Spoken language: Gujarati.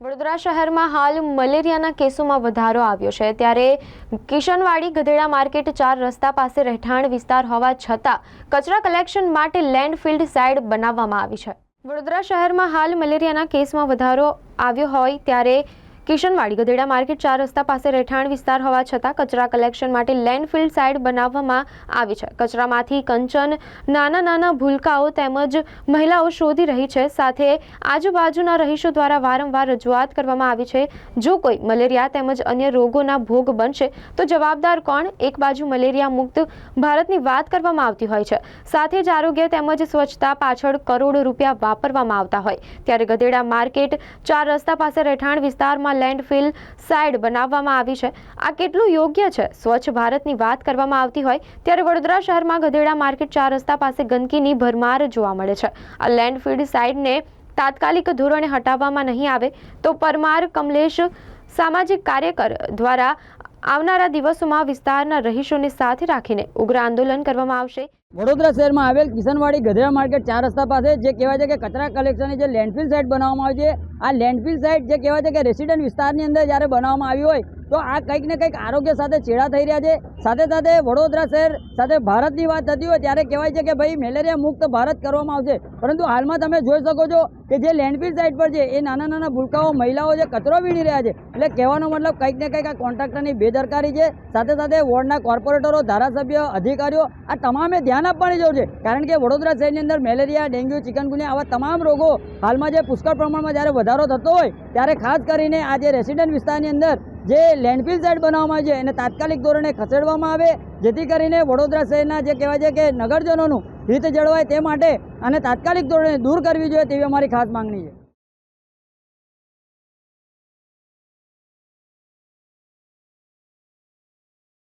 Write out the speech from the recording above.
વડોદરા શહેરમાં હાલ મલેરિયાના કેસોમાં વધારો આવ્યો છે. ત્યારે કિશનવાડી ગધેડા માર્કેટ ચાર રસ્તા પાસે રહેઠાણ વિસ્તાર હોવા છતાં કચરા કલેક્શન માટે લેન્ડફિલ્ડ સાઇડ બનાવવામાં આવી છે. વડોદરા શહેરમાં હાલ મલેરિયાના કેસમાં વધારો આવ્યો હોય ત્યારે કિશનવાડી ગધેડા માર્કેટ ચાર રસ્તા પાસે રહેઠાણ વિસ્તાર હોવા છતાં કચરા કલેક્શન માટે લેન્ડફિલ્ડ સાઇડ બનાવવામાં આવી છે. કચરામાંથી કંચન, નાના નાના ભૂલકાઓ તેમજ મહિલાઓ શોધી રહી છે. સાથે આજુબાજુના રહીશો દ્વારા વારંવાર રજૂઆત કરવામાં આવી છે. જો કોઈ મલેરિયા તેમજ અન્ય રોગોના ભોગ બનશે, તો જવાબદાર કોણ? એક બાજુ મલેરિયા મુક્ત ભારતની વાત કરવામાં આવતી હોય છે. સાથે જ આરોગ્ય તેમજ સ્વચ્છતા પાછળ કરોડો રૂપિયા વાપરવામાં આવતા હોય. ત્યારે ગધેડા માર્કેટ ચાર રસ્તા પાસે રહેઠાણ વિસ્તારમાં લેન્ડફિલ સાઇડ બનાવવામાં આવી છે. આ કેટલું યોગ્ય છે? સ્વચ્છ ભારતની વાત કરવામાં આવતી હોય ત્યારે વડોદરા શહેરમાં ગધેડા માર્કેટ ચાર રસ્તા પાસે ગંદકીની ભરમાર જોવા મળે છે. આ લેન્ડફિલ્ડ સાઇડને તાત્કાલિક ધોરણે હટાવવામાં નહીં આવે તો પરમાર કમલેશ સામાજિક કાર્યકર દ્વારા આવનારા દિવસોમાં વિસ્તારના રહીશોને સાથે રાખીને ઉગ્ર આંદોલન કરવામાં આવશે. વડોદરા શહેરમાં આવેલ કિશનવાડી ગધેડા માર્કેટ ચાર રસ્તા પાસે જે કહેવાય છે કે કચરા કલેક્શનની જે લેન્ડફિલ સાઇટ બનાવવામાં આવી છે, આ લેન્ડફિલ સાઇટ જે કહેવાય છે કે રેસિડન્ટ વિસ્તારની અંદર જ્યારે બનાવવામાં આવી હોય તો આ કંઈક ને કંઈક આરોગ્ય સાથે છેડા થઈ રહ્યા છે. સાથે સાથે વડોદરા શહેર સાથે ભારતની વાત થતી હોય ત્યારે કહેવાય છે કે ભાઈ, મેલેરિયા મુક્ત ભારત કરવામાં આવશે. પરંતુ હાલમાં તમે જોઈ શકો છો કે જે લેન્ડફિલ સાઇટ પર છે, એ નાના નાના ભૂલકાઓ મહિલાઓ જે કચરો વીણી રહ્યા છે. એટલે કહેવાનો મતલબ કંઈક ને કંઈક આ કોન્ટ્રાક્ટરની બેદરકારી છે. સાથે સાથે વોર્ડના કોર્પોરેટરો, ધારાસભ્ય, અધિકારીઓ આ તમામે ધ્યાન આપવાની જરૂર છે. કારણ કે વડોદરા શહેરની અંદર મેલેરિયા, ડેન્ગ્યુ, ચિકનગુનિયા આવા તમામ રોગો હાલમાં જે પુષ્કળ પ્રમાણમાં જ્યારે વધારો થતો હોય, ત્યારે ખાસ કરીને આ જે રેસિડન્ટ વિસ્તારની અંદર જે લેન્ડફિલ સાઇટ બનાવવામાં આવી છે, એને તાત્કાલિક ધોરણે ખસેડવામાં આવે, જેથી કરીને વડોદરા શહેરના જે કહેવાય છે કે નગરજનોનું હિત જળવાય તે માટે અને તાત્કાલિક ધોરણે દૂર કરવી જોઈએ તેવી અમારી ખાસ માંગણી છે.